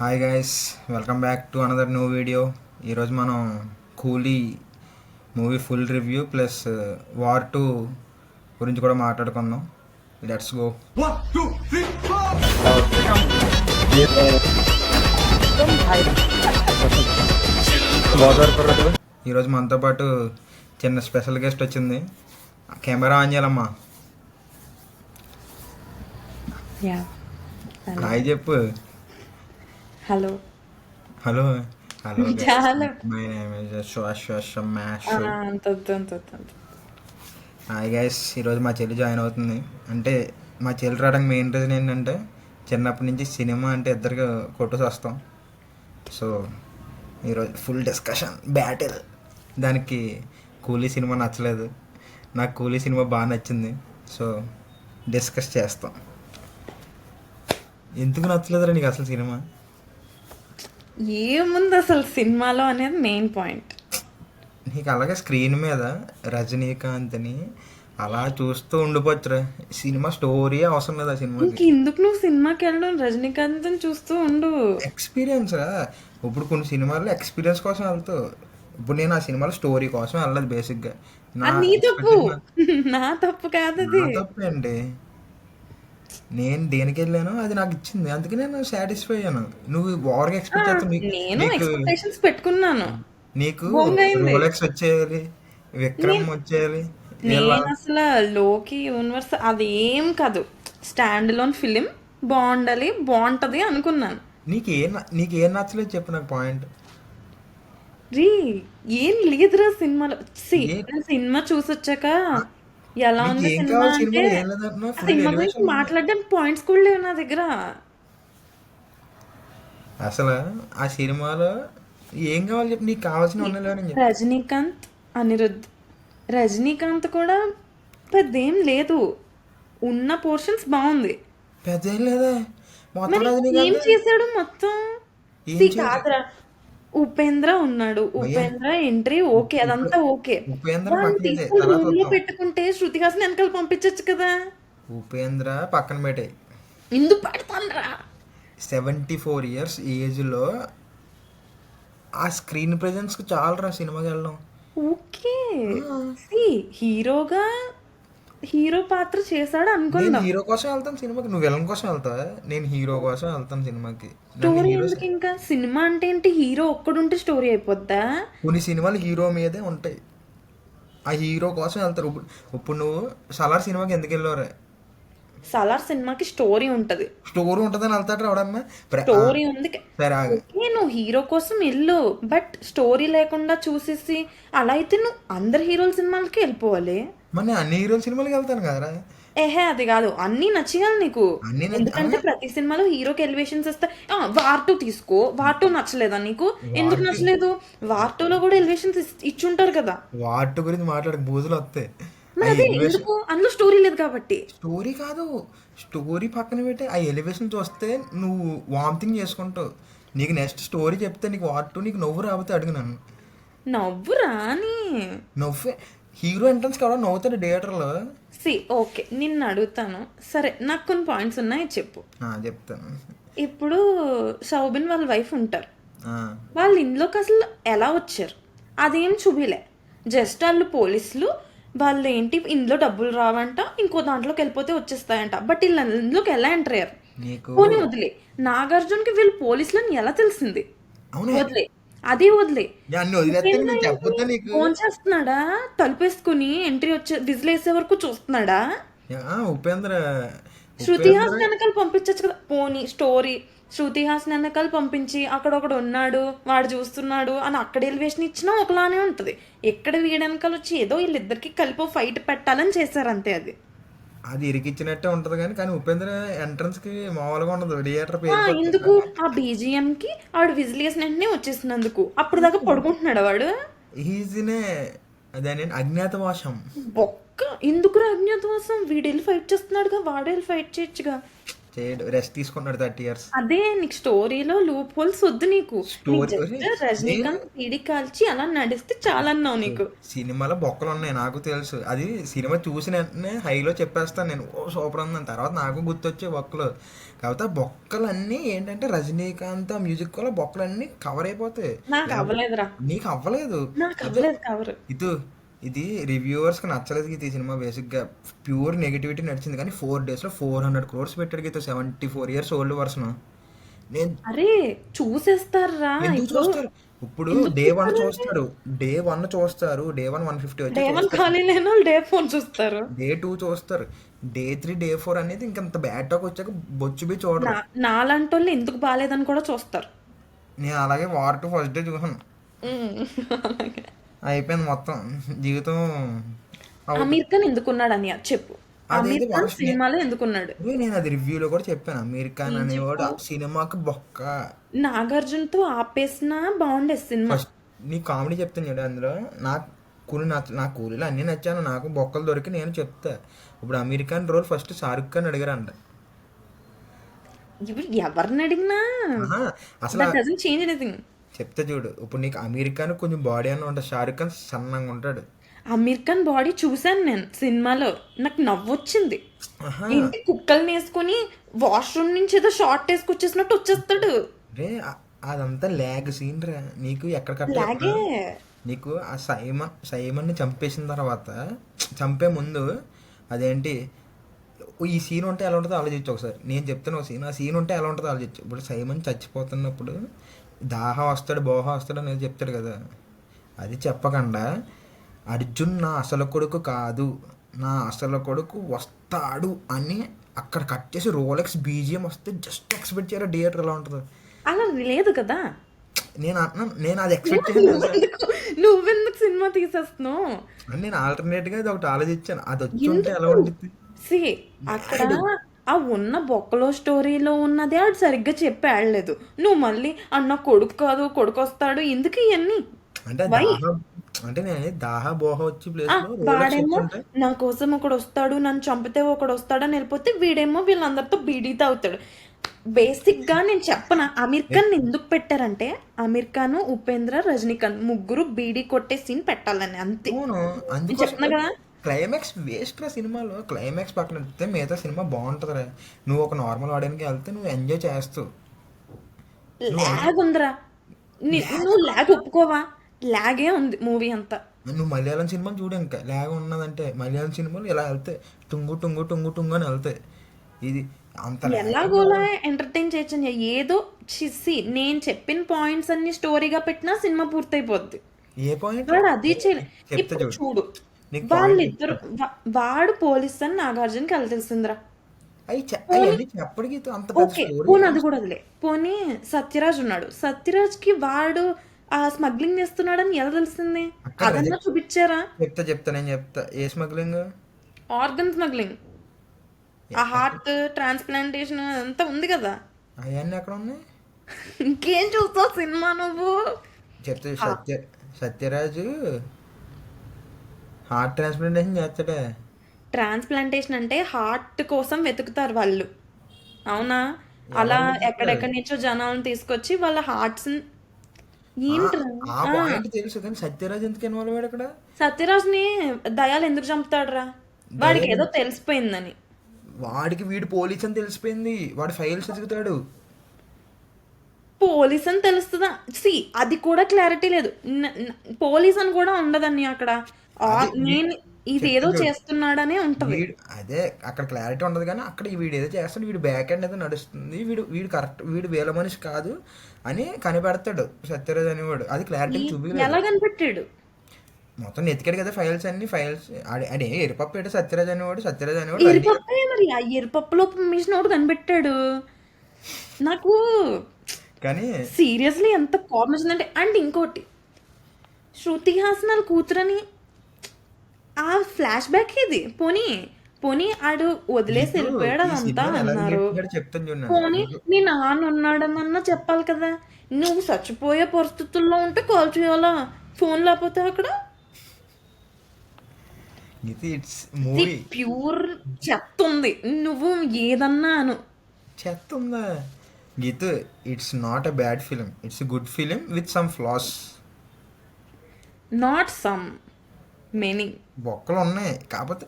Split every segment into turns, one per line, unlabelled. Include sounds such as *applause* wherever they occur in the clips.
Hi guys welcome back to another new video ఈరోజు మనం Coolie movie full review plus war two గురించి కూడా మాట్లాడుకుందాం. లెట్స్ గో ఈరోజు మనతో పాటు చిన్న స్పెషల్ గెస్ట్ వచ్చింది. కెమెరా ఆన్ చేయాలమ్మా.
యా
హాయ్ చెప్పు.
హలో
హలో హలో
చాలా.
మై నేమ్ ఇస్ శ్వాశ్వాస మ్యాష్
అంత వద్దు అంత వద్దు అంత వద్దు.
హాయ్ గైస్ ఈరోజు మా చెల్లి జాయిన్ అవుతుంది. అంటే మా చెల్లి రావడానికి మెయిన్ రీజన్ ఏంటంటే చిన్నప్పటి నుంచి సినిమా అంటే ఇద్దరికి కొట్టుకు వస్తాం. సో ఈరోజు ఫుల్ డిస్కషన్ బ్యాటిల్ దానికి కూలీ సినిమా నచ్చలేదు. నాకు కూలీ సినిమా బాగా నచ్చింది. సో డిస్కస్ చేస్తాం. ఎందుకు నచ్చలేదురా నీకు అసలు సినిమా?
ఏముంది అసలు సినిమాలో అనేది మెయిన్ పాయింట్
నీకు అలాగే స్క్రీన్ మీద రజనీకాంత్ని అలా చూస్తూ ఉండిపోవచ్చురా సినిమా స్టోరీ అవసరం లేదు ఆ
ఇంక ఎందుకు నువ్వు సినిమాకి వెళ్ళడం రజనీకాంత్ చూస్తూ ఉండు.
ఎక్స్పీరియన్స్ రా. ఇప్పుడు కొన్ని సినిమాల్లో ఎక్స్పీరియన్స్ కోసం వెళ్తావు ఇప్పుడు నేను ఆ సినిమాలో స్టోరీ కోసం వెళ్ళదు బేసిక్గా నా
తప్పు. *laughs* నా తప్పు కాదు
తప్పే అండి నేను దేనికి వెళ్ళానో అది నాకు ఇచ్చింది. అందుకే నేను సాటిస్ఫై అయ్యాను. నువ్వు ఓవర్గా ఎక్స్పెక్ట్
నేను ఎక్స్పెక్టేషన్స్ పెట్టుకున్నాను.
నీకు. రోలెక్స్ వచ్చేయాలి విక్రమ్ వచ్చేయాలి
నేను అసలు లోకి యూనివర్స్ అది ఏం కాదు. స్టాండ్ లోన్ ఫిలిం బాగుండాలి బాగుంటది అనుకున్నాను.
నీకేం నీకేం నచ్చలేదు చెప్పు నాకు పాయింట్
రీ ఏం లేదురా సినిమాలో.
ఏ-
సినిమా చూసొచ్చాక ఎలా ఉంది సినిమా అంటే సినిమా గురించి మాట్లాడడానికి పాయింట్స్ కూడా లేవు నా దగ్గర.
అసలు ఆ సినిమాలో ఏం కావాలి చెప్పు నీకు కావాల్సిన
రజనీకాంత్ అనిరుద్ రజనీకాంత్ కూడా పెద్ద ఏం లేదు. ఉన్న పోర్షన్స్ బాగుంది.
పెద్ద ఏం లేదా
ఏం చేశాడు మొత్తం? కాదురా. ఉపేంద్ర ఉన్నాడు. ఉపేంద్ర ఎంట్రీ ఓకే అదంతా ఓకే.
ఉపేంద్ర పక్కనే
తీసుకొని
తర్వాత
room లో
వద్దాం.
పెట్టుకుంటే శృతి హాసన్ వెనకాల పంపించచ్చు కదా.
ఉపేంద్ర పక్కన పెట్టే.
ఎందుకు పెడతానరా
సెవెంటీ ఫోర్ ఇయర్స్ ఏజ్లో ఆ స్క్రీన్ ప్రెజెన్స్కి చాలరా సినిమాకి వెళ్ళడం.
ఓకే. హీరోగా హీరో పాత్ర చేశాడు
నేను
అనుకుందాం
హీరో కోసం వెళ్తాను సినిమాకి. నువ్వు విలన్ కోసం వెళ్తావా? నేను హీరో కోసం వెళ్తాను సినిమాకి.
స్టోరీ ఎందుకు ఇంకా? సినిమా అంటే ఏంటి? హీరో ఒక్కడుంటే స్టోరీ అయిపోద్దా?
కొన్ని సినిమాలు హీరో మీదే ఉంటాయి. ఆ హీరో కోసం వెళ్తారు. ఇప్పుడు ఇప్పుడు నువ్వు సలార్ సినిమాకి ఎందుకు వెళ్ళావురా?
సలార్ సినిమాకి స్టోరీ ఉంటది.
స్టోరీ ఉంటుందని వెళ్తాడు రావడమ్మా
స్టోరీ ఉంది నువ్వు హీరో కోసం వెళ్ళు బట్ స్టోరీ లేకుండా చూసేసి అలా అయితే నువ్వు అందరు హీరోల సినిమాలకి వెళ్ళిపోవాలి.
మరి నేను అన్ని హీరోల సినిమాలకి వెళ్తాను కదరా?
ఏహే అది కాదు. అన్నీ నచ్చేయాలి నీకు. ఎందుకంటే ప్రతి సినిమాలో హీరోకి ఎలివేషన్స్ వస్తాయి ఆ, వార్ టూ తీసుకో. వార్ టూ నచ్చలేదా నీకు? ఎందుకు నచ్చలేదు? వార్ టూలో కూడా ఎలివేషన్స్ ఇచ్చుంటారు కదా.
వాటి గురించి మాట్లాడక బూజులు వస్తాయి.
ఎందుకు? అందులో స్టోరీ లేదు కాబట్టి.
స్టోరీ కాదు. స్టోరీ పక్కన పెట్టి ఆ ఎలివేషన్ చూస్తే నువ్వు వామిటింగ్ చేసుకుంటావు. నీకు నెక్స్ట్ స్టోరీ చెప్తే నీకు వాటు నీకు నవ్వు రాబోతే అడుగు నన్ను.
నవ్వు రాని.
నవ్వే. హీరో ఎంట్రన్స్ కూడా నవ్వుతాడు థియేటర్లో
సి ఓకే నిన్ను అడుగుతాను. సరే నాకు కొన్ని పాయింట్స్ ఉన్నాయి చెప్పు.
చెప్తాను.
ఇప్పుడు సౌబిన్ వాళ్ళ వైఫ్ ఉంటారు. వాళ్ళు ఇంట్లోకి అసలు ఎలా వచ్చారు? అదేం చూపిలే. జస్ట్ వాళ్ళు పోలీసులు వాళ్ళు ఏంటి ఇందులో డబ్బులు రావంట ఇంకో దాంట్లోకి వెళ్ళిపోతే వచ్చేస్తాయంట. బట్ వీళ్ళు ఇందులోకి ఎలా ఎంటర్ అయ్యారు? పోనీ వదిలే. నాగార్జునకి వీళ్ళు పోలీసులని ఎలా తెలిసింది? వదిలే. అదే వదిలే. ఫోన్ చేస్తున్నాడా? తలుపేసుకుని ఎంట్రీ వచ్చే విజిల్ వేసే వరకు చూస్తున్నాడా?
ఉపేంద్ర
శృతి హాసన్ వెనకాల పంపించచ్చు కదా. పోనీ స్టోరీ. శృతి హాసన్ వెనకాల పంపించి అక్కడ ఒకడు ఉన్నాడు వాడు చూస్తున్నాడు అని అక్కడ ఎలివేషన్ ఇచ్చినా ఒకలానే ఉంటుంది. ఎక్కడ వీడి వెనకాల వచ్చి ఏదో వీళ్ళిద్దరికి కలిపి ఫైట్ పెట్టాలని చేశారు అంతే అది.
అది ఇరికిచ్చినట్టే ఉంటది కానీ కానీ ఉపేంద్ర ఎంట్రన్స్కి మామూలుగా ఉండదు. థియేటర్
ఎందుకు? ఆ బీజిఎం కి ఆవిడ విజిల్ వేసిన వెంటనే వచ్చేసినందుకు. అప్పుడు దాకా పడుకుంటున్నాడు వాడు?
ఈజీనే అదే అజ్ఞాతవాసం.
బొక్క ఎందుకు అజ్ఞాతవాసం? వీడు వెళ్ళి ఫైట్ చేస్తున్నాడుగా వాడు వెళ్ళి ఫైట్ చేయొచ్చుగా.
చేయడు రెస్ట్ తీసుకున్నాడు థర్టీ ఇయర్స్.
అదే నీకు స్టోరీలో లూప్ హోల్స్ వద్దు నీకు. రజనీకాంత్ పీడి కాల్చి అలా నడిస్తే చాలన్నావు నీకు.
సినిమాలో బొక్కలు ఉన్నాయి నాకు తెలుసు. అది సినిమా చూసిన వెంటనే హైలో చెప్పేస్తాను నేను. ఓ సూపర్ ఉందని తర్వాత నాకు గుర్తొచ్చే బొక్కలు. కాకపోతే ఆ బొక్కలన్నీ ఏంటంటే రజనీకాంత్ మ్యూజిక్ వల్ల బొక్కలన్నీ కవర్ అయిపోతాయి.
నాకు అవ్వలేదురా.
నీకు అవ్వలేదు.
నాకు అవ్వలేదు కవర్
ఇది ఇది రివ్యూవర్స్కి నచ్చలేదు గీత ఈ సినిమా బేసిక్గా ప్యూర్ నెగిటివిటీ నడిచింది కానీ ఫోర్ డేస్లో ఫోర్ హండ్రెడ్ క్రోర్స్ పెట్టాడు Geetha. Seventy four years old version నేను
అరే చూసేస్తారా?
చూస్తారు? ఇప్పుడు డే వన్ చూస్తారు? డే వన్ చూస్తారు. డే వన్ వన్ ఫిఫ్టీ వచ్చి
డే వన్ డే ఫోన్ చూస్తారు.
డే టూ చూస్తారు. డే త్రీ డే ఫోర్ అనేది ఇంకంత బ్యాడ్ టాక్ వచ్చాక బొచ్చు బి చూడరు.
నాలాంటి వాళ్ళు ఎందుకు బాగాలేదని కూడా చూస్తారు.
నేను అలాగే వార్ టూ ఫస్ట్ డే చూసాను.
అలాగే.
అయిపోయింది మొత్తం. జీవితం
అమీర్ ఖాన్ ఎందుకున్నాడు అని చెప్పు. అమీర్ ఖాన్ సినిమాలో ఎందుకున్నాడు?
నేను అది రివ్యూలో కూడా చెప్పాను. అమీర్ ఖాన్ అనేవాడు సినిమాకి బొక్క.
నాగార్జునతో ఆపేసినా బాగుండేది సినిమా.
నీ కామెడీ చెప్తాను చూడు అందులో. నాకు కూలి నచ్చ నా కూలీలు అన్నీ నచ్చాను. నాకు బొక్కలు దొరికి నేను చెప్తా. ఇప్పుడు అమీర్ ఖాన్ రోల్ ఫస్ట్ షారుఖ్ ఖాన్ అడిగారంట.
ఇప్పుడు ఎవరిని అడిగినా?
అసలు
చేంజ్ ఎనీథింగ్
చెప్తా చూడు. ఇప్పుడు నీకు అమీర్ ఖాన్ కొంచెం బాడీ అన్న ఉంటుంది షారుఖ్ ఖాన్ సన్నంగా ఉంటాడు.
అమీర్ ఖాన్ బాడీ చూశాను నేను సినిమాలో. నాకు నవ్వొచ్చింది. ఏంటి? కుక్కల్ని వేసుకొని వాష్రూమ్ నుంచి ఏదో షార్ట్ వేసుకొచ్చేసినట్టు వచ్చేస్తాడు.
రే అదంతా ల్యాగ్ సీన్ రా. నీకు ఎక్కడ నీకు ఆ సైమన్ సైమన్ని చంపేసిన తర్వాత చంపే ముందు అదేంటి? ఈ సీన్ ఉంటే ఎలా ఉంటుందో ఆలోచించు ఒకసారి. నేను చెప్తాను ఒక సీన్ ఆ సీన్ ఉంటే ఎలా ఉంటుందో ఆలోచించు. ఇప్పుడు సైమన్ చచ్చిపోతున్నప్పుడు దాహ వస్తాడు బోహ వస్తాడు అనేది చెప్తాడు కదా. అది చెప్పకుండా అర్జున్ నా అసలు కొడుకు కాదు నా అసలు కొడుకు వస్తాడు అని అక్కడ కట్ చేసి రోలెక్స్ బీజిఎం వస్తే జస్ట్ ఎక్స్పెక్ట్ చేయాలి. థియేటర్ ఎలా ఉంటుందో.
అలా లేదు కదా.
నేను అంటున్నాను నేను అది ఎక్స్పెక్ట్
ఎందుకు నువ్వెందుకు సినిమా తీసేస్తున్నావు?
నేను ఆల్టర్నేట్గా ఇది ఒకటి ఆలోచించాను. అది వచ్చి ఉంటే ఎలా ఉంటుంది
సి అక్కడ ఆ ఉన్న బొక్కలో స్టోరీలో ఉన్నదే ఆడు సరిగ్గా చెప్పి ఆడలేదు నువ్వు మళ్ళీ అన్న కొడుకు కాదు కొడుకు వస్తాడు ఎందుకు ఇవన్నీ
అంటే నేను దాహ బోహ వచ్చి
వాడేమో నా కోసం ఒకడు వస్తాడు నన్ను చంపితే ఒకడు వస్తాడని వెళ్ళిపోతే వీడేమో వీళ్ళందరితో బీడీ తాగుతాడు. బేసిక్గా నేను చెప్పన అమీర్ ఖాన్ ఎందుకు పెట్టారంటే అమీర్ ఖాన్ ఉపేంద్ర రజనీకాంత్ ముగ్గురు బీడీ కొట్టే సీన్ పెట్టాలని అంతే. చెప్తున్నా కదా?
క్లైమాక్స్ వేస్ట్ రా సినిమాలో. క్లైమాక్స్ పక్కన పెడితే మిగతా సినిమా బాగుంటుంది రా నువ్వు ఒక నార్మల్ ఆడియన్కి వెళ్తే నువ్వు ఎంజాయ్ చేస్తావు.
లాగ్ ఉందిరా. నువ్వు లాగ్ ఒప్పుకోవా? లాగే ఉంది మూవీ అంతా.
నువ్వు మలయాళం సినిమాలు చూడు ఇంకా. లేక ఉన్నదంటే మలయాళం సినిమాలు ఇలా వెళ్తాయి టుంగు టుంగు టుంగు టుంగు అని వెళ్తాయి. ఇది అంత
ఎలాగోలా ఎంటర్టైన్ చేయొచ్చు ఏదో చిసి నేను చెప్పిన పాయింట్స్ అన్ని స్టోరీగా పెట్టినా సినిమా పూర్తయిపోద్ది.
ఏ పాయింట్
అది
చూడు.
వాళ్ళిద్దరు వాడు పోలీస్ అని నాగార్జునకి వెళ్ళి తెలిసిందిరా ఓకే పోనీ అది కూడా వదిలే. పోనీ సత్యరాజ్ ఉన్నాడు. సత్యరాజ్కి వాడు ఆ స్మగ్లింగ్ చేస్తున్నాడని ఎలా తెలిసింది?
అక్కడ
అదన్నా చూపించారా?
చెప్తా చెప్తా నేను చెప్తా. ఏ స్మగ్లింగ్?
Organ smuggling. ఆ హార్ట్ ట్రాన్స్ప్లాంటేషన్ అంతా ఉంది కదా.
అవన్నీ ఎక్కడ ఉన్నాయి?
ఇంకేం చూస్తావు సినిమా నువ్వు?
చెప్తే సత్య సత్యరాజు హార్ట్ ట్రాన్స్ప్లాంటేషన్ చేస్తాడే.
ట్రాన్స్ప్లాంటేషన్ అంటే హార్ట్ కోసం వెతుకుతారు వాళ్ళు. అవునా? అలా ఎక్కడెక్కడి నుంచో జనాలను తీసుకొచ్చి వాళ్ళ హార్ట్స్
తెలుసు కానీ సత్యరాజ్ ఎందుకు ఇన్వాల్వ్ అయ్యాడు అక్కడ?
సత్యరాజ్ని దయాలు ఎందుకు చంపుతాడురా? వాడికి ఏదో తెలిసిపోయిందని.
వాడికి వీడు పోలీస్ అని తెలిసిపోయింది. వాడు ఫైల్స్ ఎదుగుతాడు
పోలీస్ అని తెలుస్తుందా? సి అది కూడా క్లారిటీ లేదు. న- న- పోలీస్ అని కూడా ఉండదని అక్కడ. నేను ఇది ఏదో చేస్తున్నాడనే ఉంటది.
వీడు అదే అక్కడ క్లారిటీ ఉండదు కానీ అక్కడ వీడు ఏదో చేస్తాడు వీడు బ్యాక్ హ్యాండ్ ఏదో నడుస్తుంది వీడు వీడు కరెక్ట్ వీడు వేల మనిషి కాదు అని కనిపెడతాడు సత్యరాజ్ అనేవాడు. అది క్లారిటీ చూపించలేదు.
ఎలా కనిపెట్టాడు?
మొత్తం ఎతికాడు కదా ఫైల్స్ అన్ని ఫైల్స్ అడే ఎరుపప్పు సత్యరాజ్ అనేవాడు సత్యరాజ్ అనేవాడు
ఎరిపప్పే మరి ఆ ఎరిపప్పులో మిషన్ ఒకటి కనిపెట్టాడు. నాకు
కానీ
సీరియస్లీ ఎంత కోపం వచ్చిందంటే అండ్ ఇంకోటి శృతి హాసన్ వాళ్ళ కూతురని ఆ ఫ్లాష్ బ్యాక్ ఇది. పోనీ పోనీ ఆడు వదిలేసి వెళ్ళిపోయాడు అదంతా
ఎలా
అన్నారు. పోనీ మీ నాన్న ఉన్నాడనన్నా చెప్పాలి కదా. నువ్వు చచ్చిపోయే పరిస్థితుల్లో ఉంటే కాల్ చేయాలా? ఫోన్ లేకపోతే అక్కడ?
ఇది ఇట్స్ మూవీ.
ప్యూర్ చెత్త ఉంది నువ్వు ఏదన్నా అను
చెత్త ఉందా Geeth it's not a bad film. It's good film with some flaws.
Not some. Many
బొక్కలు ఉన్నాయి కాకపోతే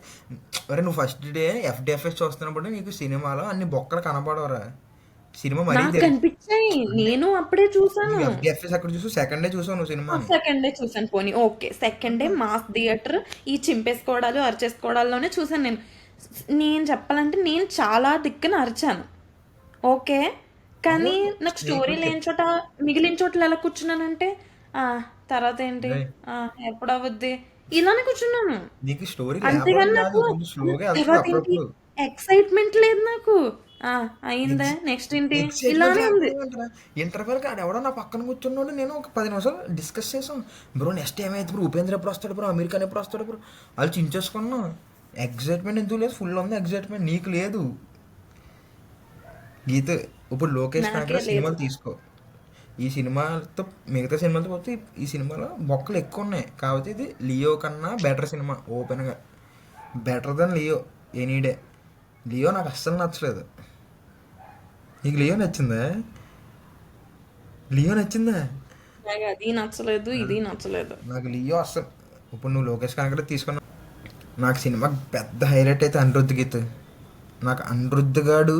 అరే నువ్వు ఫస్ట్ డే ఎఫ్డిఎఫ్ఎస్ చూస్తున్నప్పుడు నీకు సినిమాలో అన్ని బొక్కలు కనపడవరా. సినిమా మరీ
కనిపించాయి నేను అప్పుడే చూసాను.
ఎఫ్డిఎఫ్ఎస్ అక్కడ చూసి సెకండ్ డే చూసావు నువ్వు సినిమా
సెకండ్ డే చూసాను పోనీ. Okay. Second day mass theatre ఈ చింపేసుకోవడాలు అరిచేసుకోవడాల్లోనే చూసాను నేను. నేను చెప్పాలంటే నేను చాలా దిక్కున అరిచాను. ఓకే? కానీ నాకు స్టోరీ లేని చోట మిగిలిన చోట్ల ఎలా కూర్చున్నానంటే ఆ, తర్వాత ఏంటి? ఎప్పుడు అవుద్ది ఇలానే కూర్చున్నాను
నీకు స్టోరీ
అంతేగాని నాకు ఎక్సైట్మెంట్ లేదు నాకు. అయిందా? నెక్స్ట్ ఏంటి? ఇలానే ఉంది.
ఇంటర్వెల్ కాదు ఎవడో నా పక్కన కూర్చున్నాడు నేను ఒక పది నిమిషాలు డిస్కస్ చేసాం బ్రో నెక్స్ట్ ఏమైతే బ్రో ఉపేంద్ర ఎప్పుడు వస్తాడు? బ్రో అమెరికా ఎప్పుడు వస్తాడు? బ్రో? వాళ్ళు చించేసుకున్నాం. ఎగ్జైట్మెంట్ ఎందుకు లేదు? ఫుల్ ఉంది ఎగ్జైట్మెంట్ నీకు లేదు. గీత ఇప్పుడు లోకేష్ సినిమాలు తీసుకో. ఈ సినిమాతో మిగతా సినిమాలతో పోతే ఈ- సినిమాలో బొక్కలు ఎక్కువ ఉన్నాయి. కాబట్టి ఇది లియో కన్నా బెటర్ సినిమా ఓపెన్గా. Better then Leo any day. Leo నాకు అస్సలు నచ్చలేదు. నీకు లియో నచ్చిందా? లియో నచ్చిందా?
నాకు అది నచ్చలేదు ఇది నచ్చలేదు.
నాకు లియో అస్సలు ఇప్పుడు నువ్వు లోకేష్ కనకర తీసుకున్నా నాకు సినిమా పెద్ద హైలైట్ అయితే అనిరుద్ధ్ గీత్ నాకు అనిరుద్ధ్ గాడు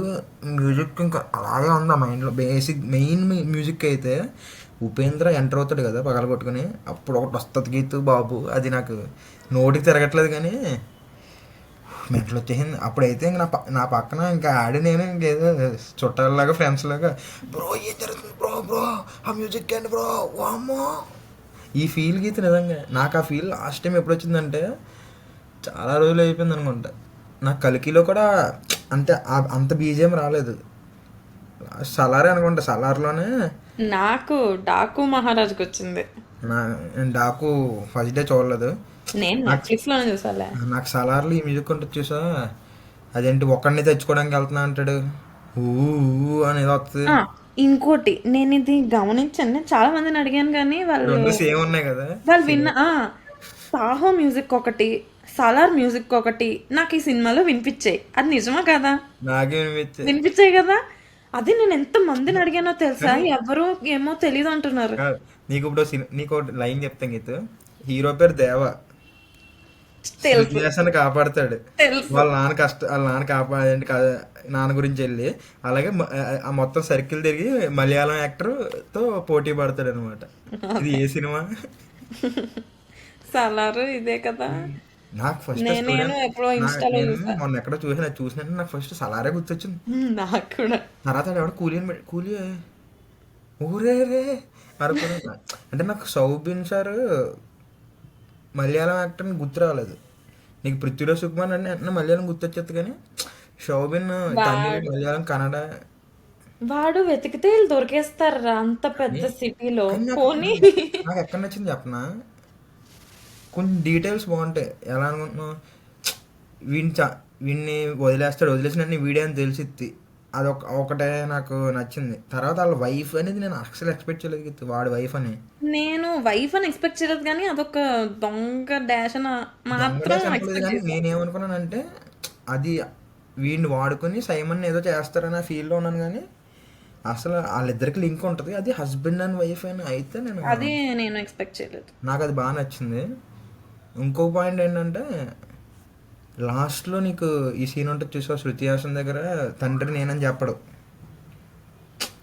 మ్యూజిక్ ఇంకా అలాగే ఉంది ఆ మైండ్లో? బేసిక్ మెయిన్ మ్యూజిక్ అయితే ఉపేంద్ర ఎంటర్ అవుతాడు కదా పగల కొట్టుకుని. అప్పుడు ఒకటి వస్తుంది గీతు బాబు. అది నాకు నోటికి తిరగట్లేదు కానీ మెంటలు వచ్చేసింది. అప్పుడైతే ఇంక నా నా పక్కన ఇంకా ఆడి నేను ఇంకేదో చుట్టాలలాగా ఫ్రెండ్స్ లాగా బ్రో ఏం జరుగుతుంది? బ్రో బ్రో ఆ మ్యూజిక్ ఏంటి బ్రో? వామ్మో! ఈ ఫీల్ గీత నిజంగా నాకు ఆ ఫీల్ లాస్ట్ టైం ఎప్పుడు వచ్చిందంటే చాలా రోజులు అయిపోయింది అనుకుంటా నాకు కలికిలో కూడా అంతే ఆ- అంత బీజియం రాలేదు. సలారే అనుకుంటా సలార్లోనే.
నాకు డాకు మహారాజ్కి వచ్చింది.
నా నేను డాకు ఫస్ట్ డే చూడలేదు.
నేను నెట్ఫ్లిక్స్లోనే చూసాలే.
నాకు సలార్లు ఈ మ్యూజిక్ ఉంటుంది చూసా? అదేంటి ఒక్కడిని తెచ్చుకోవడానికి వెళ్తున్నా అంటాడు. ఊ అనేది వస్తుంది.
ఇంకోటి నేను ఇది గమనించాను చాలా మందిని అడిగాను కానీ వాళ్ళు
సేమ్ ఉన్నాయి కదా.
వాళ్ళు విన్న ఆ, సాహో మ్యూజిక్ ఒకటి సలార్ మ్యూజిక్ ఒకటి నాకు ఈ సినిమాలో వినిపించాయి. అది నిజమా కదా? వినిపించాయి కదా? అది నేను ఎంత మందిని అడిగానో తెలుసా? ఎవరు ఏమో తెలియదు అంటున్నారు.
నీకు ఇప్పుడు నీకు లైన్ చెప్తాను గీత. హీరో పేరు దేవ.
తెలుసు.
శృతిహాసన్ కాపాడతాడు. వాళ్ళ నాన్న కష్ట వాళ్ళ నాన్న కాపాడంటే నాన్న గురించి వెళ్ళి అలాగే ఆ మొత్తం సర్కిల్ తిరిగి మలయాళం యాక్టర్తో పోటీ పడతాడు అనమాట ఇది ఏ సినిమా?
సలార్ ఇదే కదా?
నాకు ఫస్ట్
నేనేను ఎప్పుడో ఇన్స్టాలో చూసా.
మొన్న ఎక్కడో చూసిన చూసిన నాకు ఫస్ట్ సలారే గుర్తొచ్చింది.
నాకు కూడా.
తర్వాత ఎవడో కూలీ అని కూలీ ఊరే రే? అనుకున్నా. అంటే నాకు సౌబిన్ సార్ మలయాళం యాక్టర్ అని గుర్తు రాలేదు. నీకు పృథ్వీరాజ్ సుకుమార్ అంటే వెంటనే మలయాళం గుర్తొచ్చేది కానీ షౌబిన్ తమిళ మలయాళం కన్నడ.
వాడు వెతికితే వీళ్ళు దొరికేస్తారు అంత పెద్ద సిటీలో పోనీ.
నాకు ఎక్కడ నచ్చింది చెప్పనా? కొన్ని డీటెయిల్స్ బాగుంటాయి. ఎలా అనుకుంటున్నావు? వీడిని చ వీడిని వదిలేస్తాడు వదిలేసిన వీడియో అని తెలిసిద్ది. అదొక ఒకటే నాకు నచ్చింది. తర్వాత వాళ్ళ వైఫ్ అనేది నేను అసలు ఎక్స్పెక్ట్ చేయలేదు వాడి వైఫ్ అని.
నేను వైఫ్ అని ఎక్స్పెక్ట్ చేయలేదు కానీ అదొక దొంగ డాష్ అని మాత్రం
నేనేమనుకున్నానంటే అది వీడిని వాడుకొని సైమన్ ఏదో చేస్తారని ఆ ఫీల్లో ఉన్నాను కానీ అసలు వాళ్ళిద్దరికి లింక్ ఉంటుంది. అది హస్బెండ్ అండ్ వైఫ్ అని అయితే నేను
అది నేను ఎక్స్పెక్ట్ చేయలేదు.
నాకు అది బాగా నచ్చింది. ఇంకో పాయింట్ ఏంటంటే లాస్ట్లో నీకు ఈ సీన్ ఉంటుంది చూసావు శృతి హాసన్ దగ్గర? తండ్రి నేనని చెప్పడు.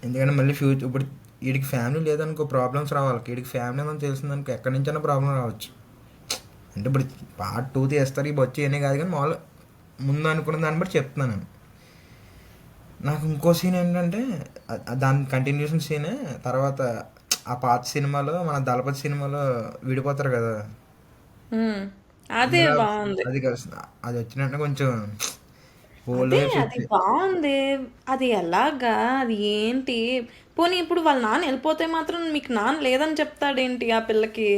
ఎందుకంటే మళ్ళీ ఫ్యూచర్ ఇప్పుడు వీడికి ఫ్యామిలీ లేదనుకో ప్రాబ్లమ్స్ రావాలి. వీడికి ఫ్యామిలీ ఉందని తెలిసిందనుకో ఎక్కడి నుంచైనా ప్రాబ్లం రావచ్చు. అంటే ఇప్పుడు పార్ట్ టూ తీస్తారు ఇవి వచ్చి అనే కాదు కానీ మామూలు ముందు అనుకున్న దాన్ని బట్టి చెప్తున్నాను నేను. నాకు ఇంకో సీన్ ఏంటంటే దాని కంటిన్యూషన్ సీనే తర్వాత ఆ పాత సినిమాలో మన దళపతి సినిమాలో విడిపోతారు కదా?
అదే బాగుంది.
అది కాదు అది వచ్చినట్టు కొంచెం
అదే అది బాగుంది. అది ఎలాగా? అది ఏంటి? పోనీ ఇప్పుడు వాళ్ళ నాన్న వెళ్ళిపోతే మాత్రం మీకు నాన్న లేదని చెప్తాడేంటి ఆ పిల్లకి?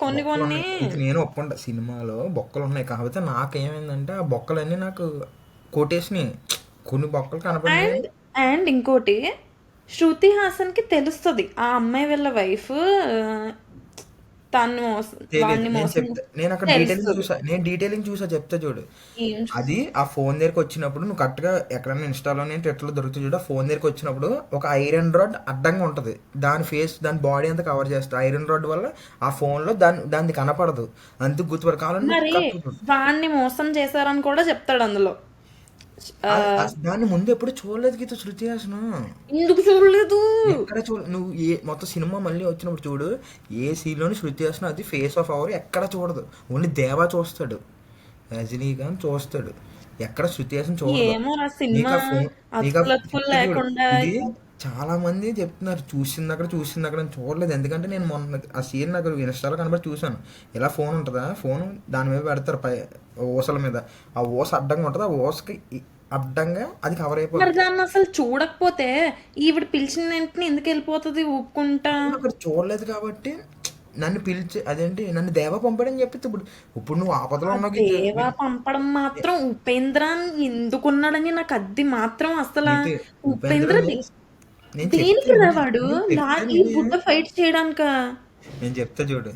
కొన్ని కొన్ని
నేను ఒప్పుకుంటా సినిమాలో బొక్కలు ఉన్నాయి. కాకపోతే నాకేమైందంటే ఆ బొక్కలన్నీ నాకు కొట్టేసినాయి కొన్ని బొక్కలు కనపడినాయి.
అండ్ అండ్ ఇంకోటి శృతి హాసన్కి తెలుస్తుంది. ఆ అమ్మాయి వీళ్ళ వైఫ్ తను వాడిని
నేను
మోసం
చెప్తా నేను అక్కడ. డీటెయిలింగ్ చూసా నేను డీటెయిలింగ్ చూసా చెప్తా చూడు. అది ఆ ఫోన్ దగ్గరికి వచ్చినప్పుడు నువ్వు కరెక్ట్గా ఎక్కడైనా ఇన్స్టాలోనే ట్విట్టర్లో దొరుకుతుంది చూడు ఆ ఫోన్ దగ్గరికి వచ్చినప్పుడు ఒక ఐరన్ రాడ్ అడ్డంగా ఉంటుంది. దాని ఫేస్ దాని బాడీ అంతా కవర్ చేస్తుంది ఐరన్ రాడ్ వల్ల ఆ ఫోన్లో దాని దాన్ని కనపడదు. అందుకు గుర్తుపడి కావాలని
మరి వాడిని మోసం చేశారని కూడా చెప్తాడు అందులో.
దాన్ని ముందు ఎప్పుడు చూడలేదు గీత శృతి హాసన్.
ఎందుకు చూడలేదు?
ఎక్కడ చూడ నువ్వు ఏ మొత్తం సినిమా మళ్ళీ వచ్చినప్పుడు చూడు ఏ సీన్లోని శృతి హాసన్ అది ఫేస్ ఆఫ్ అవర్ ఎక్కడ చూడదు. ఓన్లీ దేవా చూస్తాడు. రజనీకాంత్ చూస్తాడు. ఎక్కడ శృతి హాసన్ చూడదు.
ఏమో రా
నీకు
సినిమా
ఆ ఫోన్ నీకు ఆ-
అసలు లేకుండా
ఇది చాలా మంది చెప్తున్నారు చూసింది అక్కడ చూసింది అక్కడ నేను చూడలేదు. ఎందుకంటే నేను మొన్న ఆ సీన్ నాకు ఇన్స్టాలో కనబడి చూశాను. ఇలా ఫోన్ ఉంటుందా? ఫోన్ దాని మీద పెడతారు పై ఊసల మీద. ఆ ఊస అడ్డంగా ఉంటుంది? ఆ ఊసకి అడ్డంగా అది కవర్ అయిపోతుంది.
మరి దాన్ని అసలు చూడకపోతే ఈవిడ పిలిచిన వెంటనే ఎందుకు వెళ్ళిపోతుంది?
నేను అక్కడ చూడలేదు కాబట్టి నన్ను పిలిచి అదేంటి? నన్ను దేవ పంపాడని చెప్పి ఇప్పుడు ఇప్పుడు నువ్వు ఆపదలో ఉన్నావు.
దేవా పంపడం మాత్రం ఉపేంద్ర ఎందుకున్నాడని నాకు అది మాత్రం అసలు ఉపేంద్ర
నేను
దేనికి వాడు? ఈ. బుడ్డ ఫైట్ చేయడానిక?
నేను చెప్తా చూడు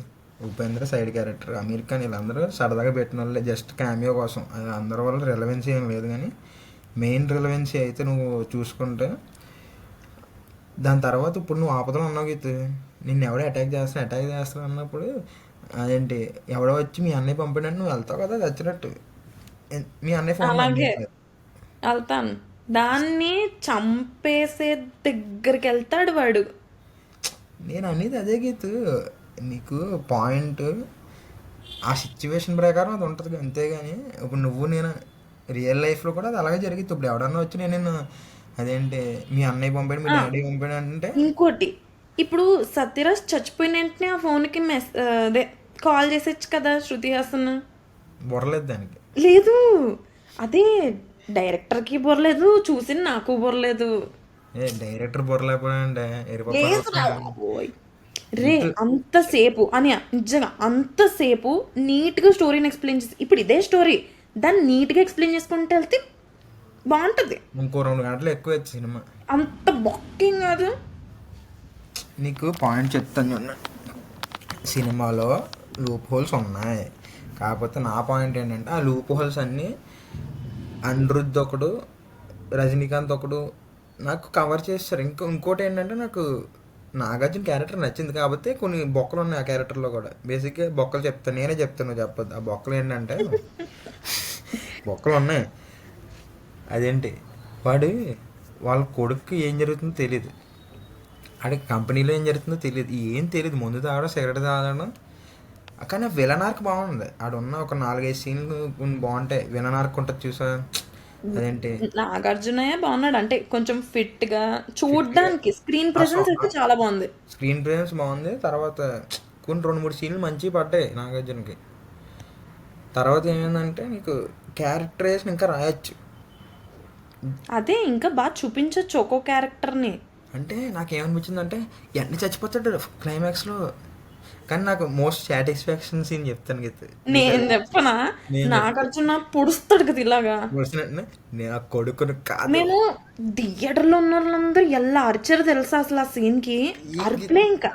ఉపేంద్ర సైడ్ క్యారెక్టర్ అమీర్ ఖాన్ వీళ్ళందరూ సరదాగా పెట్టిన వాళ్ళే జస్ట్ క్యామియో కోసం. అది అందరి వల్ల రిలవెన్సీ ఏం లేదు కానీ మెయిన్ రిలవెన్సీ అయితే నువ్వు చూసుకుంటే దాని తర్వాత ఇప్పుడు నువ్వు ఆపదలో ఉన్నావు గీత. నిన్ను ఎవడో అటాక్ చేస్తా అటాక్ చేస్తా అన్నప్పుడు అదేంటి ఎవడో వచ్చి మీ అన్నయ్య పంపినట్టు నువ్వు వెళ్తావు కదా చచ్చినట్టు. మీ అన్నయ్య ఫోన్
వెళ్తాను. దాన్ని చంపేసే దగ్గరికి వెళ్తాడు వాడు.
నేను అనేది అదే గీతు నీకు పాయింట్ ఆ సిచ్యువేషన్ ప్రకారం అది ఉంటుంది అంతేగాని ఇప్పుడు నువ్వు నేను రియల్ లైఫ్లో కూడా అది అలాగే జరిగింది ఇప్పుడు ఎవడన్నా వచ్చి నేను అదేంటి మీ అన్నయ్య పంపాడు మీ డాడీ పంపాడు అంటే?
ఇంకోటి ఇప్పుడు సత్యరాజ్ చచ్చిపోయిన వెంటనే ఆ ఫోన్కి మెస్ అదే కాల్ చేసేచ్చు కదా శృతి హాసన్.
బొరలేదు దానికి.
లేదు. అదే డైరెక్టర్కి బొరలేదు చూసి నాకు బొరలేదు
ఏ డైరెక్టర్ బొరలేకపోయాడంటే
లేదు రా అంతసేపు అని నిజంగా అంతసేపు నీట్గా స్టోరీని ఎక్స్ప్లెయిన్ చేసి ఇప్పుడు ఇదే స్టోరీ దాన్ని నీట్గా ఎక్స్ప్లెయిన్ చేసుకుంటే వెళ్తే బాగుంటుంది.
ఇంకో రెండు గంటలు ఎక్కువ సినిమా.
అంత బొక్కింగ్ కాదు.
నీకు పాయింట్ చెప్తాను సినిమాలో లూప్ హోల్స్ ఉన్నాయి. కాకపోతే నా పాయింట్ ఏంటంటే ఆ లూప్ హోల్స్ అన్నీ అనిరుద్ధ్ ఒకడు రజనీకాంత్ ఒకడు నాకు కవర్ చేస్తారు. ఇంకో ఇంకోటి ఏంటంటే నాకు నాగార్జున క్యారెక్టర్ నచ్చింది కాబట్టి కొన్ని బొక్కలు ఉన్నాయి ఆ క్యారెక్టర్లో కూడా. బేసిక్గా బొక్కలు చెప్తాను నేనే చెప్తాను చెప్పద్దు. ఆ బొక్కలు ఏంటంటే బొక్కలు ఉన్నాయి. అదేంటి? వాడు వాళ్ళ కొడుకు ఏం జరుగుతుందో తెలియదు ఆడికి కంపెనీలో ఏం జరుగుతుందో తెలియదు ఏం తెలియదు ముందు తాగడం సిగరెట్ తాగడం కానీ విలన్ ఆర్క్ బాగుంది. ఆడున్న ఒక నాలుగైదు సీన్లు బాగుంటాయి. విలన్ ఆర్క్ ఉంటుంది చూసా? అదేంటి?
నాగార్జునయ్య బాగున్నాడు. అంటే కొంచెం ఫిట్గా చూడడానికి స్క్రీన్ ప్రెసెన్స్ అయితే చాలా బాగుంది.
స్క్రీన్ ప్రెజెన్స్ బాగుంది. తర్వాత కొన్ని రెండు మూడు సీన్లు మంచిగా పడ్డాయి నాగార్జునకి. తర్వాత ఏమైందంటే నీకు క్యారెక్టరైజేషన్ ఇంకా రాయొచ్చు.
అదే ఇంకా బాగా చూపించచ్చు ఒక్కో క్యారెక్టర్ని.
అంటే నాకు ఏమనిపించింది అంటే ఎన్ని చచ్చిపోతాడు క్లైమాక్స్లో కానీ నాకు మోస్ట్ సాటిస్ఫాక్షన్ సీన్ చెప్తాను గీత.
నేను చెప్పనా? నాగార్జున పొడుస్తాడు కదా ఇలాగా.
నేను ఆ కొడుకును కాదు.
మేము థియేటర్లో ఉన్న వాళ్ళందరూ ఎలా అరిచారు తెలుసా అసలు ఆ సీన్కి అరిపలే ఇంకా.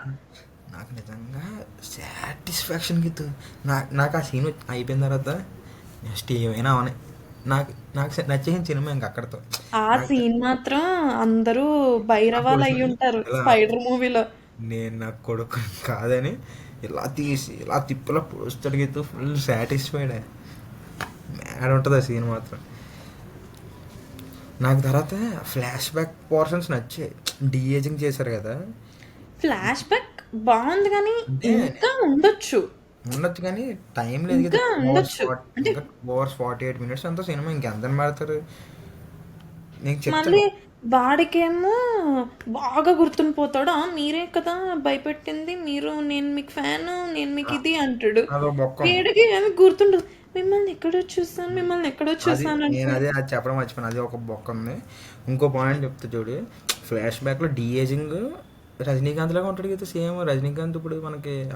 నాకు నిజంగా సాటిస్ఫాక్షన్ గీతు. నాకు నాకు ఆ సీన్ అయిపోయిన తర్వాత నెక్స్ట్ ఏమైనా అవనే నాకు నాకు నచ్చేసిన సినిమా ఇంక అక్కడతో.
ఆ సీన్ మాత్రం అందరూ బైరవాలు అయి ఉంటారు స్పైడర్ మూవీలో.
నేను నా కొడుకు కాదని ఇలా తీసి ఇలా తిప్పలా పొడుస్తాడు గీతు ఫుల్ సాటిస్ఫైడ్ మ్యాడ్ ఉంటుంది ఆ సీన్ మాత్రం. నాకు తర్వాత ఫ్లాష్ బ్యాక్ పోర్షన్స్ నచ్చాయి. డిఏజింగ్ చేశారు కదా.
ఫ్లాష్ బ్యాక్ బాగుంది కానీ ఇంకా ఉండొచ్చు.
ఉండొచ్చు కానీ టైం లేదు కదా. ఓవర్స్ ఫార్టీ ఎయిట్ మినిట్స్ అంతా సినిమా ఇంకెంత పెడతారు నీకు చెప్తాను
వాడికేమో బాగా గుర్తుని పోతాడు. "ఆ, మీరే కదా భయపెట్టింది. మీరు నేను మీకు ఫ్యాన్ నేను మీకు ఇది అంటాడు. వీడికి ఏమి గుర్తుండదు. మిమ్మల్ని ఎక్కడో చూసాను మిమ్మల్ని ఎక్కడో చూసాను
నేను అదే అది చెప్పడం మర్చిపోయాను. అది ఒక బొక్క ఉంది ఇంకో పాయింట్ చెప్తా చూడు. ఫ్లాష్ బ్యాక్లో డిఏజింగ్ రజనీకాంత్ లాగా ఉంటాడు కదా సేమ్. రజనీకాంత్ ఇప్పుడు మనకి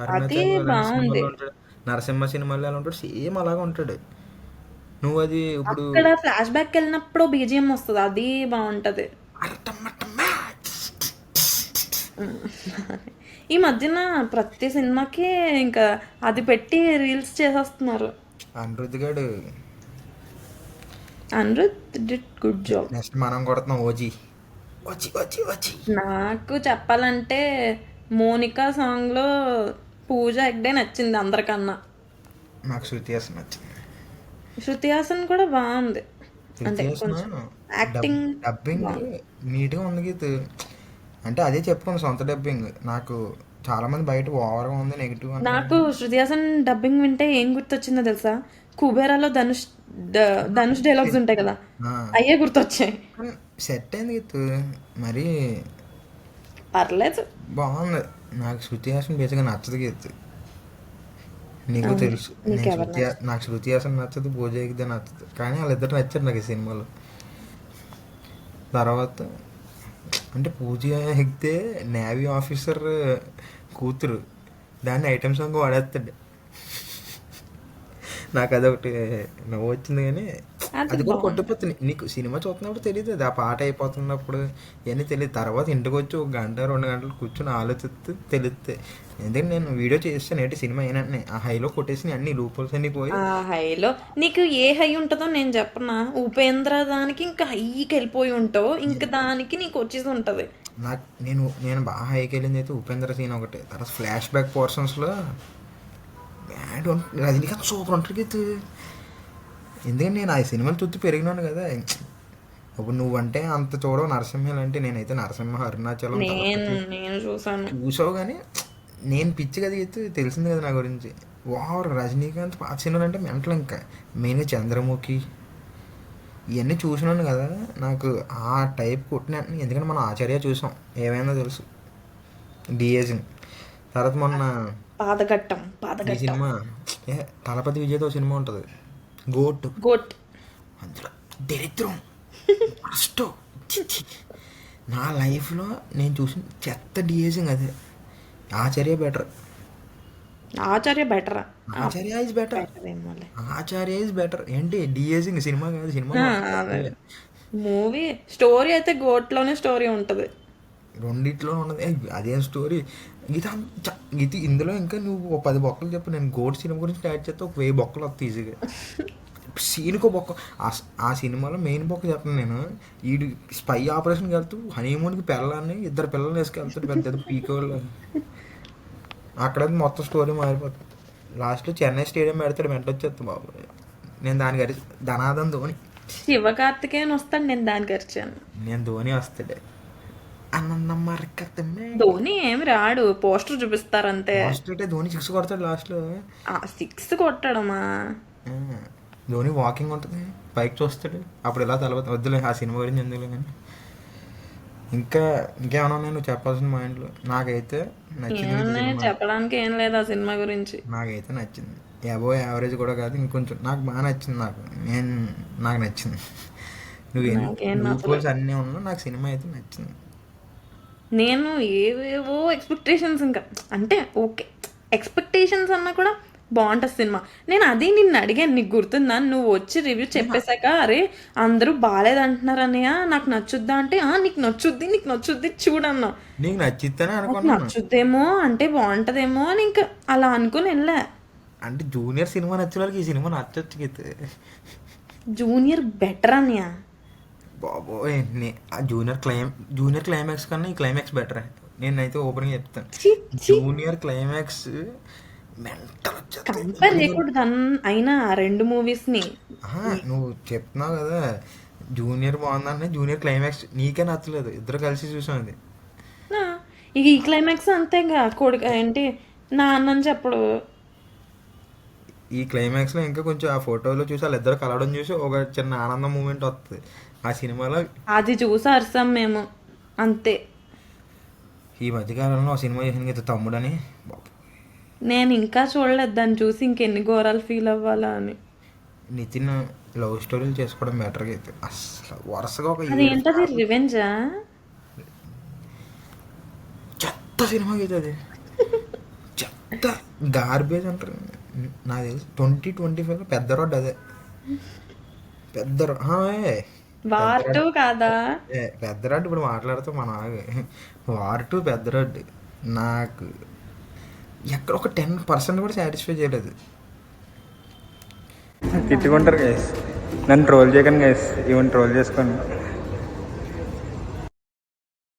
నరసింహ సినిమాలో ఎలా ఉంటాడు? సేమ్ అలాగా ఉంటాడు. నువ్వు అది ఇప్పుడు
ఇక్కడ ఫ్లాష్ బ్యాక్ వెళ్ళినప్పుడు బీజిఎం వస్తుంది అది బాగుంటది. *laughs* ఈ మధ్యన ప్రతి సినిమాకి ఇంకా అది పెట్టి రీల్స్ చేసేస్తున్నారు.
అనిరుద్ధ్ గాడు.
Anirudh did good job
next మనం కొడుతున్నాం ఓజీ వచ్చి
నాకు చెప్పాలంటే మోనికా సాంగ్లో పూజ ఎగ్డే నచ్చింది అందరికన్నా.
నాకు శృతి నచ్చింది.
శృతి హాసన్ కూడా బాగుంది. అంటే కొంచెం యాక్టింగ్
డబ్బింగ్ నీట్గా ఉంది గీత. అంటే అదే చెప్పుకోండి సొంత డబ్బింగ్. నాకు చాలా మంది బయట ఓవర్గా ఉంది నెగిటివ్
నాకు శృతి హాసన్ డబ్బింగ్ వింటే ఏం గుర్తొచ్చిందో తెలుసా? కుబేరాలో ధనుష్ ధనుష్ డైలాగ్స్ ఉంటాయి కదా? అయ్యే గుర్తొచ్చాయి.
సెట్ అయింది గీత. మరి
పర్లేదు.
బాగుంది. నాకు శృతి హాసన్ బేసిక్గా నచ్చదు గీత. నీకు తెలుసు. నాకు శృతి హాసన్ నచ్చదు పూజ ఎగితే నచ్చదు. కానీ వాళ్ళిద్దరు నచ్చారు నాకు ఈ సినిమాలో. తర్వాత అంటే పూజ ఎగితే నేవీ ఆఫీసర్ కూతురు. దాన్ని ఐటమ్ సాంగ్ వాడేస్తాడు. నాకు అదొకటి నవ్వు వచ్చింది కానీ అది కూడా కొట్టిపోతుంది నీకు సినిమా చూస్తున్నప్పుడు తెలియదు అది ఆ పాట అయిపోతున్నప్పుడు. ఇవన్నీ తెలియదు తర్వాత ఇంటికి వచ్చి ఒక గంట రెండు గంటలు కూర్చొని ఆలోచిస్తే తెలుస్తుంది ఎందుకంటే నేను వీడియో చేస్తాను ఏంటి సినిమా అయినట్టు. ఆ హైలో కొట్టేసి అన్ని లూపల్స్ అన్ని పోయి.
ఆ హైలో. నీకు ఏ హై ఉంటుందో నేను చెప్పనా? ఉపేంద్ర దానికి ఇంకా హైకి వెళ్ళిపోయి ఉంటావు. ఇంకా దానికి నీకు వచ్చేసి ఉంటుంది.
నాకు నేను నేను బాగా హైకి వెళ్ళింది అయితే ఉపేంద్ర సీన్ ఒకటి. తర్వాత ఫ్లాష్ బ్యాక్ పోర్షన్స్లో బ్యాడ్ రజనీకాంత్ సూపర్ ఉంటుంది ఎందుకంటే నేను ఆ సినిమాలు చూస్తూ పెరిగినాను కదా. ఇప్పుడు నువ్వంటే అంత చూడవు నరసింహలు అంటే నేనైతే నరసింహ అరుణాచలం
చూసాను
చూసావు కానీ నేను పిచ్చి కదా అయితే తెలిసింది కదా నా గురించి. వావ్ రజనీకాంత్ పాత సినిమాలు అంటే మెంటల్ ఇంకా. మెయిన్గా చంద్రముఖి. ఇవన్నీ చూసినాను కదా. నాకు ఆ టైప్ కొట్టిన ఎందుకంటే మనం ఆచార్య చూసాం. ఏమైందో తెలుసు. డిఏజింగ్ తర్వాత మొన్న
పాదఘట్టం
ఈ
పాదఘట్టం
సినిమా తలపతి విజయ్తో సినిమా ఉంటుంది. గోట్.
గోట్.
అందులో దరిద్రం. ఫస్ట్ నా లైఫ్లో నేను చూసిన చెత్త డిఏజింగ్ అదే. ఆచార్య బెటర్.
ఆచార్య బెటరా?
Acharya is better Acharya is better ఏంటి? డిఏజింగ్ సినిమా కాదు సినిమా
మూవీ స్టోరీ అయితే గోట్లోనే స్టోరీ ఉంటుంది.
రెండిట్లో ఉన్నది అదేం స్టోరీ. చ- గీత ఇందులో ఇంకా నువ్వు పది బొక్కలు చెప్పు. నేను గోడ్ సినిమా గురించి స్టార్ట్ చేస్తే ఒక వెయ్యి బొక్కలు వస్తాయి ఈజీగా. సీన్కి బొక్క. ఆ సినిమాలో మెయిన్ బొక్క చెప్పను నేను. ఈ స్పై ఆపరేషన్కి వెళ్తూ హనీమూన్కి పిల్లల్ని ఇద్దరు పిల్లల్ని వేసుకెళ్తాడు పెద్ద పెద్ద పీకోళ్ళు అక్కడ మొత్తం స్టోరీ మారిపోతుంది. లాస్ట్లో చెన్నై స్టేడియం పెడతాడు వెంట వచ్చేస్తుంది బాబు. నేను దానికి అరి ధనాదం ధోని.
శివకార్తికేయన్ వస్తాడు నేను దానికి అరిచాను.
నేను ధోని వస్తాడే. అన్నం మరకత్తమే
ధోని ఏమి రాడు పోస్టర్ చూపిస్తారు అంతే
లాస్ట్ అంటే ధోని సిక్స్ కొడతాడు లాస్ట్లో
సిక్స్ కొట్టడమా?
ధోని వాకింగ్ ఉంటుంది. పైకి చూస్తాడు. అప్పుడు ఇలా తల వద్దులే ఆ సినిమా గురించి ఎందుకులే కానీ. ఇంకా ఇంకేమైనా ఉన్నాయి నువ్వు చెప్పాల్సిన మైండ్లో నాకైతే నచ్చింది.
చెప్పడానికి ఏం లేదు ఆ సినిమా గురించి.
నాకైతే నచ్చింది. అబో యావరేజ్ కూడా కాదు ఇంకొంచెం. నాకు బాగా నచ్చింది నాకు. నేను నాకు నచ్చింది. నువ్వు లూపోల్స్ అన్నీ ఉన్నా నాకు సినిమా అయితే నచ్చింది.
నేను ఏవేవో ఎక్స్పెక్టేషన్స్ ఇంకా అంటే ఓకే ఎక్స్పెక్టేషన్స్ అన్నా కూడా బాగుంటుంది సినిమా. నేను అది నిన్ను అడిగాను నీకు గుర్తుందా? నువ్వు వచ్చి రివ్యూ చెప్పేశాక అరే అందరూ బాగాలేదంటున్నారు అన్నయ్య నాకు నచ్చుద్దా అంటే "ఆ, నీకు నచ్చుద్ది నీకు నచ్చుద్ది చూడన్నా.
నీకు నచ్చిద్దనే
నాకు
అనుకున్నాను.
నచ్చుద్దేమో అంటే బాగుంటదేమో అని ఇంకా అలా అనుకుని వెళ్ళా.
అంటే జూనియర్ సినిమా నచ్చిన వాళ్ళకి ఈ సినిమా నచ్చొచ్చు
జూనియర్ బెటర్ అన్నయ్య.
బాబోయ్ జూనియర్ క్లైమ్ జూనియర్ క్లైమాక్స్ కన్నా ఈ క్లైమాక్స్ బెటర్ నేనైతే ఓపెనింగ్ చెప్తాను. జూనియర్ క్లైమాక్స్
కంపేర్ చేయకూడదు అయినా ఆ రెండు
మూవీస్ని. నువ్వు చెప్తున్నావు కదా. జూనియర్ బాగుందంటే జూనియర్ క్లైమాక్స్ నీకే నచ్చలేదు. ఇద్దరు కలిసి చూసాం అది
ఇక ఈ క్లైమాక్స్ అంతేగా. కొడుకు ఏంటి? నా అన్నని చెప్పడు.
ఈ క్లైమాక్స్లో ఇంకా కొంచెం ఆ ఫోటోలో చూసి వాళ్ళిద్దరు కలవడం చూసి ఒక చిన్న ఆనందం మూమెంట్ వస్తుంది ఆ సినిమాలో
అది చూసి అరిసాం మేము. అంతే.
ఈ మధ్యకాలంలో ఆ సినిమా చేసిన కదా తమ్ముడని.
నేను ఇంకా చూడలేదు. దాన్ని చూసి ఇంకెన్ని ఘోరాలు ఫీల్ అవ్వాలా అని.
నితిన్ లవ్ స్టోరీలు చేసుకోవడం బెటర్గా అయితే అసలు వరుసగా ఒక
రివెంజా
చెత్త సినిమా అయితే అది. చెత్త గార్బేజ్ అంటారు. నాకు తెలిసి ట్వంటీ ట్వంటీ ఫైవ్లో పెద్ద రోడ్ అదే. పెద్ద రో- ఆ, ఏ.
వార్ టూ కాదా?
ఏ పెద్ద రోడ్డు ఇప్పుడు మాట్లాడుతూ మనం వార్ టు పెద్ద రోడ్డు నాకు ఎక్కడ ఒక టెన్ పర్సెంట్ కూడా సాటిస్ఫై చేయలేదు.
తిట్టుకుంటారు గైస్ నన్ను ట్రోల్ చేయకండి గైస్ ఈవెన్ ట్రోల్ చేసుకోండి